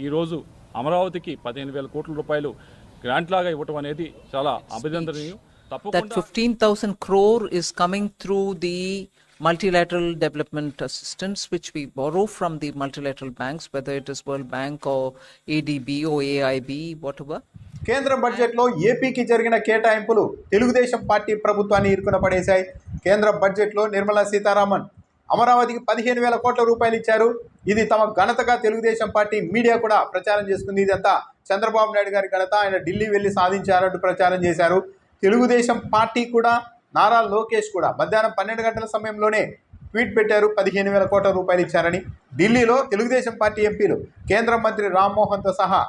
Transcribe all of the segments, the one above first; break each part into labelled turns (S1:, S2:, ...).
S1: ఈరోజు అమరావతికి పదిహేను వేల కోట్ల రూపాయలు గ్రాంట్ లాగా ఇవ్వటం అనేది చాలా అభినందనీయం
S2: That
S1: తప్పకుండా
S2: 15,000 crore is coming through the multilateral development assistance, which we borrow from the multilateral banks, whether it is World Bank or ADB or AIB, whatever.
S3: కేంద్ర బడ్జెట్లో ఏపీకి జరిగిన కేటాయింపులు తెలుగుదేశం పార్టీ ప్రభుత్వాన్ని ఇరుకున పడేశాయి కేంద్ర బడ్జెట్లో నిర్మలా సీతారామన్ అమరావతికి పదిహేను వేల కోట్ల రూపాయలు ఇచ్చారు. ఇది తమ ఘనతగా తెలుగుదేశం పార్టీ మీడియా కూడా ప్రచారం చేసుకుంది. ఇదంతా చంద్రబాబు నాయుడు గారి ఘనత. ఆయన ఢిల్లీ వెళ్ళి సాధించారంటూ ప్రచారం చేశారు. తెలుగుదేశం పార్టీ కూడా నారా లోకేష్ కూడా మధ్యాహ్నం పన్నెండు గంటల సమయంలోనే ట్వీట్ పెట్టారు. పదిహేను వేల కోట్ల రూపాయలు ఇచ్చారని. ఢిల్లీలో తెలుగుదేశం పార్టీ ఎంపీలు కేంద్ర మంత్రి రామ్మోహన్తో సహా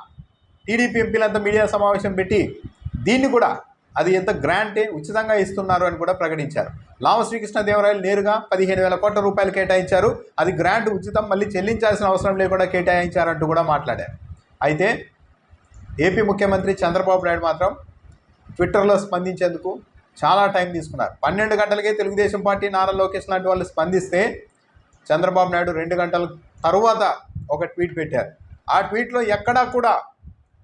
S3: టీడీపీ ఎంపీలంతా మీడియా సమావేశం పెట్టి దీన్ని కూడా అది ఎంత గ్రాంటే ఉచితంగా ఇస్తున్నారు అని కూడా ప్రకటించారు. లావ శ్రీకృష్ణదేవరాయలు నేరుగా పదిహేను వేల కోట్ల రూపాయలు కేటాయించారు. అది గ్రాంట్ ఉచితం మళ్ళీ చెల్లించాల్సిన అవసరం లేకుండా కేటాయించారంటూ కూడా మాట్లాడారు. అయితే ఏపీ ముఖ్యమంత్రి చంద్రబాబు నాయుడు మాత్రం ట్విట్టర్లో స్పందించేందుకు చాలా టైం తీసుకున్నారు. పన్నెండు గంటలకే తెలుగుదేశం పార్టీ నారా లోకేష్ లాంటి వాళ్ళు స్పందిస్తే చంద్రబాబు నాయుడు రెండు గంటల తరువాత ఒక ట్వీట్ పెట్టారు. ఆ ట్వీట్లో ఎక్కడా కూడా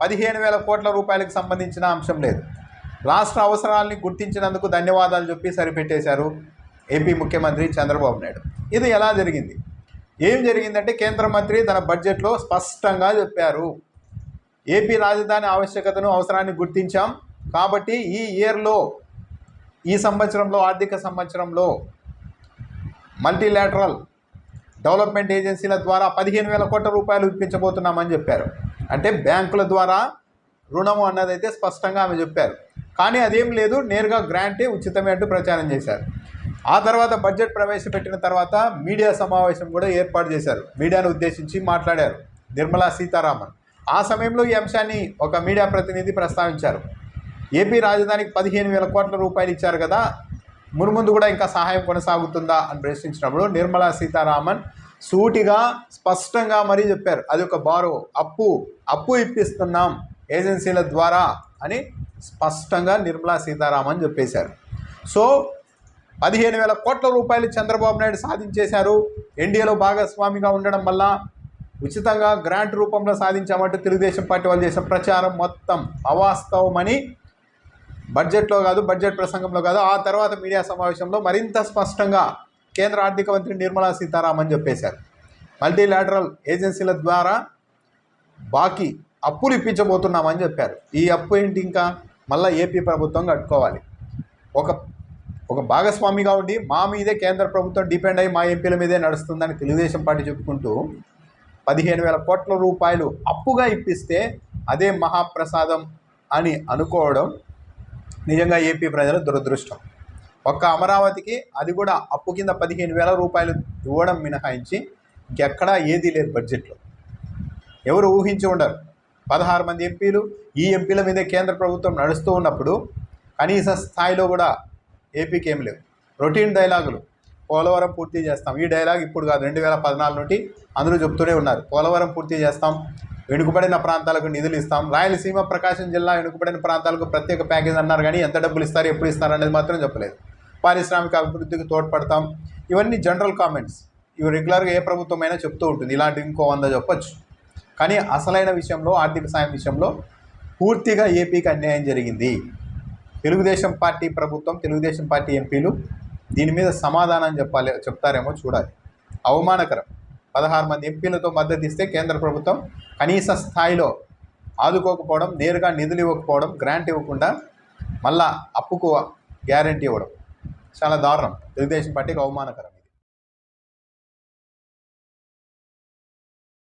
S3: పదిహేను వేల కోట్ల రూపాయలకు సంబంధించిన అంశం లేదు. రాష్ట్ర అవసరాలని గుర్తించినందుకు ధన్యవాదాలు చెప్పి సరిపెట్టేశారు ఏపీ ముఖ్యమంత్రి చంద్రబాబు నాయుడు. ఇది ఎలా జరిగింది? ఏం జరిగిందంటే కేంద్ర మంత్రి తన బడ్జెట్లో స్పష్టంగా చెప్పారు. ఏపీ రాజధాని ఆవశ్యకతను అవసరాన్ని గుర్తించాం. కాబట్టి ఈ ఇయర్లో ఈ సంవత్సరంలో ఆర్థిక సంవత్సరంలో మల్టీలాటరల్ డెవలప్మెంట్ ఏజెన్సీల ద్వారా పదిహేను వేల కోట్ల రూపాయలు ఇప్పించబోతున్నామని చెప్పారు. అంటే బ్యాంకుల ద్వారా రుణము అన్నదైతే స్పష్టంగా ఆమె చెప్పారు. కానీ అదేం లేదు నేరుగా గ్రాంటే ఉచితమే అంటూ ప్రచారం చేశారు. ఆ తర్వాత బడ్జెట్ ప్రవేశపెట్టిన తర్వాత మీడియా సమావేశం కూడా ఏర్పాటు చేశారు. మీడియాను ఉద్దేశించి మాట్లాడారు నిర్మలా సీతారామన్. ఆ సమయంలో ఈ అంశాన్ని ఒక మీడియా ప్రతినిధి ప్రస్తావించారు. ఏపీ రాజధానికి పదిహేను వేల కోట్ల రూపాయలు ఇచ్చారు కదా మునుముందు కూడా ఇంకా సహాయం కొనసాగుతుందా అని ప్రశ్నించినప్పుడు నిర్మలా సీతారామన్ సూటిగా స్పష్టంగా మరీ చెప్పారు. అది ఒక బారో అప్పు అప్పు ఇప్పిస్తున్నాం ఏజెన్సీల ద్వారా అని స్పష్టంగా నిర్మలా సీతారామన్ చెప్పేశారు. సో పదిహేను వేల కోట్ల రూపాయలు చంద్రబాబు నాయుడు సాధించేశారు. ఎన్డీఏలో భాగస్వామిగా ఉండడం వల్ల ఉచితంగా గ్రాంట్ రూపంలో సాధించామంటూ తెలుగుదేశం పార్టీ వాళ్ళు చేసిన ప్రచారం మొత్తం అవాస్తవమని బడ్జెట్లో కాదు బడ్జెట్ ప్రసంగంలో కాదు ఆ తర్వాత మీడియా సమావేశంలో మరింత స్పష్టంగా కేంద్ర ఆర్థిక మంత్రి నిర్మలా సీతారామన్ చెప్పేశారు. మల్టీలాటరల్ ఏజెన్సీల ద్వారా బాకీ అప్పులు ఇప్పించబోతున్నామని చెప్పారు. ఈ అప్పు ఏంటి ఇంకా? మళ్ళీ ఏపీ ప్రభుత్వం కట్టుకోవాలి. ఒక ఒక భాగస్వామిగా ఉండి మా మీదే కేంద్ర ప్రభుత్వం డిపెండ్ అయ్యి మా ఎంపీల మీదే నడుస్తుందని తెలుగుదేశం పార్టీ చెప్పుకుంటూ పదిహేను వేల కోట్ల రూపాయలు అప్పుగా ఇప్పిస్తే అదే మహాప్రసాదం అని అనుకోవడం నిజంగా ఏపీ ప్రజల దురదృష్టం. ఒక్క అమరావతికి అది కూడా అప్పు కింద పదిహేను వేల రూపాయలు ఇవ్వడం మినహాయించి ఇంకెక్కడా ఏదీ లేదు బడ్జెట్లో. ఎవరు ఊహించి ఉండరు. పదహారు మంది ఎంపీలు ఈ ఎంపీల మీదే కేంద్ర ప్రభుత్వం నడుస్తూ ఉన్నప్పుడు కనీస స్థాయిలో కూడా ఏపీకి ఏం లేవు. రొటీన్ డైలాగులు పోలవరం పూర్తి చేస్తాం. ఈ డైలాగ్ ఇప్పుడు కాదు రెండు వేల పద్నాలుగు నుండి అందరూ చెప్తూనే ఉన్నారు. పోలవరం పూర్తి చేస్తాం వెనుకబడిన ప్రాంతాలకు నిధులు ఇస్తాం. రాయలసీమ ప్రకాశం జిల్లా వెనుకబడిన ప్రాంతాలకు ప్రత్యేక ప్యాకేజ్ అన్నారు కానీ ఎంత డబ్బులు ఇస్తారు ఎప్పుడు ఇస్తారు అనేది మాత్రం చెప్పలేదు. పారిశ్రామిక అభివృద్ధికి తోడ్పడతాం. ఇవన్నీ జనరల్ కామెంట్స్. ఇవి రెగ్యులర్గా ఏ ప్రభుత్వమైనా చెప్తూ ఉంటుంది. ఇలాంటి ఇంకో వంద చెప్పొచ్చు. కానీ అసలైన విషయంలో ఆర్థిక సాయం విషయంలో పూర్తిగా ఏపీకి అన్యాయం జరిగింది. తెలుగుదేశం పార్టీ ప్రభుత్వం తెలుగుదేశం పార్టీ ఎంపీలు దీని మీద సమాధానం చెప్పాలి చెప్తారేమో చూడాలి. అవమానకరం. పదహారు మంది ఎంపీలతో మద్దతు ఇస్తే కేంద్ర ప్రభుత్వం కనీస స్థాయిలో ఆదుకోకపోవడం నేరుగా నిధులు ఇవ్వకపోవడం గ్రాంట్ ఇవ్వకుండా మళ్ళా అప్పుకు గ్యారంటీ ఇవ్వడం చాలా దారుణం. తెలుగుదేశం పార్టీకి అవమానకరం.